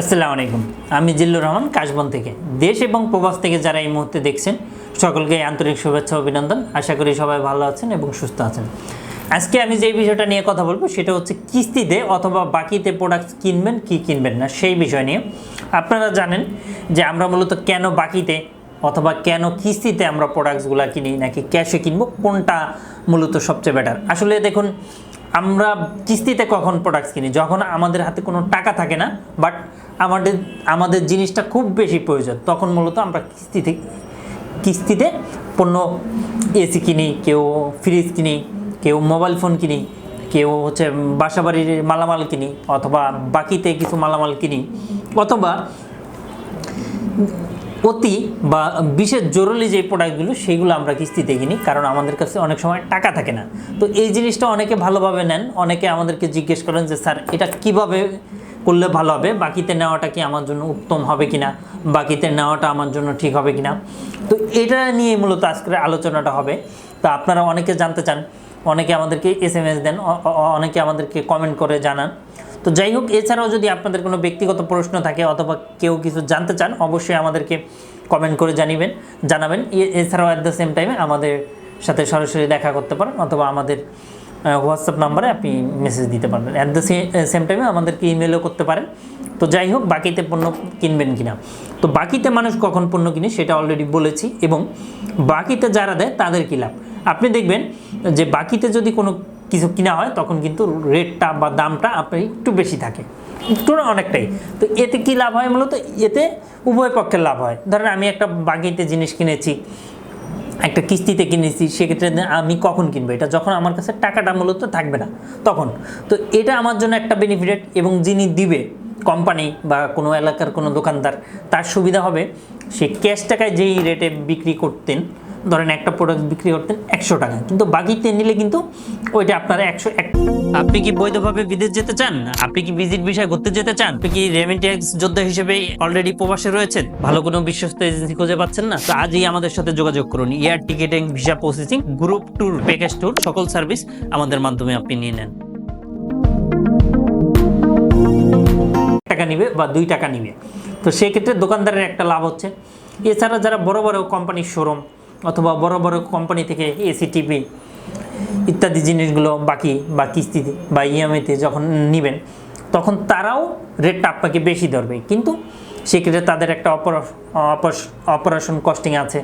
আসসালামু আলাইকুম। আমি জিল্লুর রহমান কাশবন থেকে। দেশ এবং প্রবাস থেকে যারা এই মুহূর্তে দেখছেন, সকলকে আন্তরিক শুভেচ্ছা, অভিনন্দন। আশা করি সবাই ভালো আছেন এবং সুস্থ আছেন। আজকে আমি যে বিষয়টা নিয়ে কথা বলব, সেটা হচ্ছে কিস্তিতে অথবা বাকিতে প্রোডাক্ট কিনবেন, কি কিনবেন না, সেই বিষয় নিয়ে। আপনারা জানেন যে আমরা মূলত কেন বাকিতে অথবা কেন কিস্তিতে আমরা প্রোডাক্টসগুলো কিনি, নাকি ক্যাশে কিনবো, কোনটা মূলত সবচেয়ে বেটার আসলে দেখুন আমরা কিস্তিতে কখন প্রোডাক্টস কিনি? যখন আমাদের হাতে কোনো টাকা থাকে না বাট আমাদের আমাদের জিনিসটা খুব বেশি প্রয়োজন, তখন মূলত আমরা কিস্তিতে কিস্তিতে পণ্য এসি কিনি, কেউ ফ্রিজ কিনি, কেউ মোবাইল ফোন কিনি, কেউ হচ্ছে বাসাবাড়ির মালামাল কিনি, অথবা বাকিতে কিছু মালামাল কিনি, অথবা অতি বা বিশেষ জরুরি যে প্রোডাক্টগুলো সেইগুলো আমরা কিস্তিতে কিনি কারণ আমাদের কাছে অনেক সময় টাকা থাকে না। তো এই জিনিসটা অনেকে ভালোভাবে নেন, অনেকে আমাদেরকে জিজ্ঞেস করেন যে, স্যার, এটা কীভাবে করলে ভালো হবে? বাকিতে নেওয়াটা কি আমার জন্য উত্তম হবে কিনা? বাকিতে নেওয়াটা আমার জন্য ঠিক হবে কিনা? তো এটা নিয়ে মূলত আজকের আলোচনাটা হবে। তো আপনারা অনেকে জানতে চান, অনেকে আমাদেরকে এস এম এস দেন অনেকে আমাদেরকে কমেন্ট করে জানান। তো যাই হোক, এছাড়াও যদি আপনাদের কোনো ব্যক্তিগত প্রশ্ন থাকে অথবা কেউ কিছু জানতে চান, অবশ্যই আমাদেরকে কমেন্ট করে জানিবেন, জানাবেন। এছাড়াও অ্যাট দ্য সেম টাইমে আমাদের সাথে সরাসরি দেখা করতে পারেন অথবা আমাদের হোয়াটসঅ্যাপ নাম্বারে আপনি মেসেজ দিতে পারবেন। অ্যাট দ্য সেম টাইমে আমাদেরকে ইমেলও করতে পারেন। তো যাই হোক, বাকিতে পণ্য কিনবেন কিনা। তো বাকিতে মানুষ কখন পণ্য কিনে সেটা অলরেডি বলেছি এবং বাকিতে যারা দেয় তাদের কী লাভ? আপনি দেখবেন যে বাকিতে যদি কোনো কিছু কিনা হয়, তখন কিন্তু রেটটা বা দামটা আপনার একটু বেশি থাকে। একটু অনেকটাই। তো এতে কি লাভ হয় মূলত? এতে উভয় পক্ষের লাভ হয়। ধরেন আমি একটা বাকিতে জিনিস কিনেছি, একটা কিস্তিতে কিনেছি, সেক্ষেত্রে আমি কখন কিনবো? এটা যখন আমার কাছে টাকাটা মূলত থাকবে না, তখন। তো এটা আমার জন্য একটা বেনিফিটেড এবং যিনি দিবে কোম্পানি বা কোনো এলাকার কোনো দোকানদার, তার সুবিধা হবে। সে ক্যাশ টাকায় যেই রেটে বিক্রি করতেন ধরেন একটা প্রোডাক্ট বিক্রি করতেন একশো টাকা। কিন্তু বাকিতে নিলে কিন্তু ওইটা আপনারা একশো এক আপনি কি বৈধভাবে বিদেশ যেতে চান? আপনি কি ভিজিট বিষয় ঘুরতে যেতে চান? আপনি কি রেমিটেন্স যোদ্ধা হিসেবে অলরেডি প্রবাসে রয়েছেন? ভালো কোনো বিশ্বস্ত এজেন্সি খুঁজে পাচ্ছেন না? তো আজই আমাদের সাথে যোগাযোগ করুন। Air ticketing visa processing group tour package tour সকল সার্ভিস আমাদের মাধ্যমে আপনি নিয়ে নেন। টাকা নিবে বা দুই টাকা নিবে। তো সেক্ষেত্রে দোকানদারের একটা লাভ হচ্ছে। এছাড়া যারা বড় বড় কোম্পানির শোরুম অথবা বড় বড় কোম্পানি থেকে এসি টিভি ইত্যাদি জিনিসগুলো বাকি বা কিস্তিতে বা ইএমআইতে যখন নেবেন, তখন তারাও রেটটা আপনাকে বেশি ধরবে। কিন্তু সেক্ষেত্রে তাদের একটা অপারেশন কস্টিং আছে।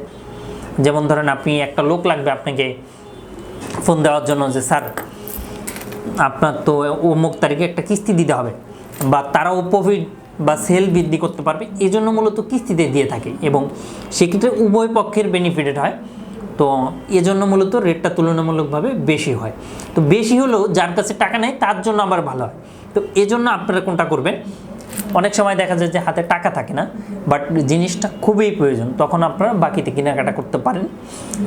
যেমন ধরেন আপনি একটা লোক লাগবে আপনাকে ফোন দেওয়ার জন্য যে, স্যার, আপনার তো অমুক তারিখে একটা কিস্তি দিতে হবে। বা তারাও প্রফিট বা সেল বৃদ্ধি করতে পারবে এই জন্য মূলত কিস্তিতে দিয়ে থাকে এবং সেক্ষেত্রে উভয় পক্ষের বেনিফিটেড হয়। তো এজন্য মূলত রেটটা তুলনামূলকভাবে বেশি হয়। তো বেশি হলেও যার কাছে টাকা নেই, তার জন্য আবার ভালো হয়। তো এজন্য আপনারা কোনটা করবেন? অনেক সময় দেখা যায় যে হাতে টাকা থাকে না বাট জিনিসটা খুবই প্রয়োজন, তখন আপনারা বাকিতে কেনাকাটা করতে পারেন।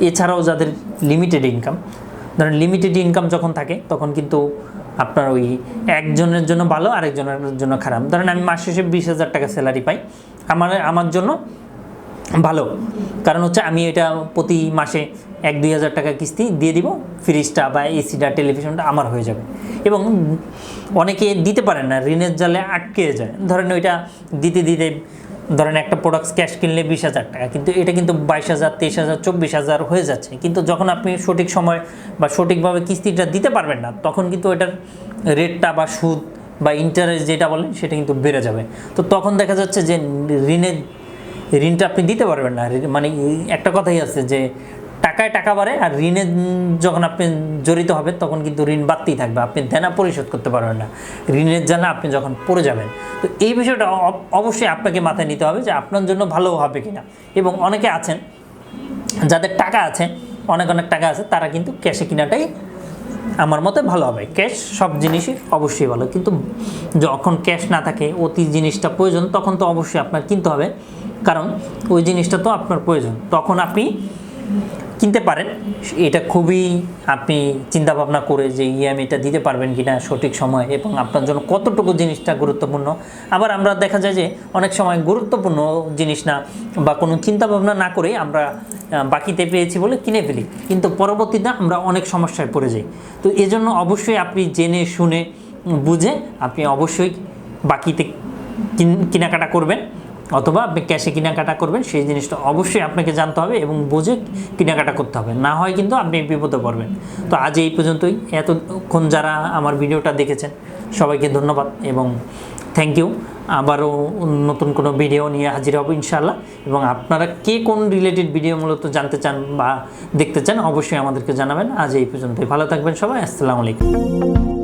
এছাড়াও যাদের লিমিটেড ইনকাম ধরেন লিমিটেড ইনকাম যখন থাকে, তখন কিন্তু আপনার ওই একজনের জন্য ভালো, আরেকজনের জন্য খারাপ। ধরেন আমি মাস শেষে বিশ হাজার টাকা স্যালারি পাই। আমার আমার জন্য ভালো। কারণ হচ্ছে আমি এটা প্রতি মাসে এক, দুই হাজার টাকা কিস্তি দিয়ে দিব ফ্রিজটা বা এসিটা টেলিভিশনটা আমার হয়ে যাবে। এবং অনেকে দিতে পারেন না, ঋণের জালে আটকে যায়। ধরেন ওইটা দিতে দিতে ধরেন একটা প্রোডাক্টস ক্যাশ কিনলে বিশ হাজার টাকা, কিন্তু এটা কিন্তু বাইশ হাজার, তেইশ হাজার, চব্বিশ হাজার হয়ে যাচ্ছে। কিন্তু যখন আপনি সঠিক সময় বা সঠিকভাবে কিস্তিটা দিতে পারবেন না, তখন কিন্তু এটার রেটটা বা সুদ বা ইন্টারেস্ট যেটা বলেন, সেটা কিন্তু বেড়ে যাবে। তো তখন দেখা যাচ্ছে যে ঋণের, ঋণটা আপনি দিতে পারবেন না। মানে একটা কথাই আছে যে টাকায় টাকা বাড়ে আর ঋণে যখন আপনি জড়িত হবেন তখন কিন্তু ঋণ বাড়তেই থাকবে। আপনি দেনা পরিশোধ করতে পারবেন না। ঋণের জানা আপনি যখন পড়ে যাবেন। তো এই বিষয়টা অব- অবশ্যই আপনাকে মাথায় নিতে হবে যে আপনার জন্য ভালো হবে কিনা। এবং অনেকে আছেন, যাদের টাকা আছে, অনেক অনেক টাকা আছে, তারা কিন্তু ক্যাশে কিনাটাই আমার মতে ভালো হবে। ক্যাশ সব জিনিসই অবশ্যই ভালো। কিন্তু যখন ক্যাশ না থাকে, অতি জিনিসটা প্রয়োজন, তখন তো অবশ্যই আপনার কিনতে হবে। কারণ ওই জিনিসটা তো আপনার প্রয়োজন। তখন আপনি কিনতে পারেন। এটা খুবই আপনি চিন্তা ভাবনা করে যে ইএমআইটা দিতে পারবেন কিনা সঠিক সময় এবং আপনার জন্য কতটুকু জিনিসটা গুরুত্বপূর্ণ। আবার আমরা দেখা যায় যে অনেক সময় গুরুত্বপূর্ণ জিনিস না বা কোনো চিন্তা ভাবনা না করে আমরা বাকিতে পেয়েছি বলে কিনে ফেলি। কিন্তু পরবর্তীতে আমরা অনেক সমস্যায় পড়ে যাই। তো এজন্য অবশ্যই আপনি জেনে, শুনে, বুঝে আপনি অবশ্যই বাকিতে কিন- কেনাকাটা করবেন। অথবা আপনি ক্যাশে কেনাকাটা করবেন, সেই জিনিসটা অবশ্যই আপনাকে জানতে হবে এবং বুঝে কেনাকাটা করতে হবে। না হয় কিন্তু আপনি বিপদে পড়বেন। তো আজ এই পর্যন্তই। এতক্ষণ যারা আমার ভিডিওটা দেখেছেন, সবাইকে ধন্যবাদ এবং থ্যাংক ইউ আবারও নতুন কোনো ভিডিও নিয়ে হাজির হব ইনশাআল্লাহ। এবং আপনারা কে কোন রিলেটেড ভিডিও মূলত জানতে চান বা দেখতে চান, অবশ্যই আমাদেরকে জানাবেন। আজ এই পর্যন্তই। ভালো থাকবেন সবাই। আসসালামু আলাইকুম।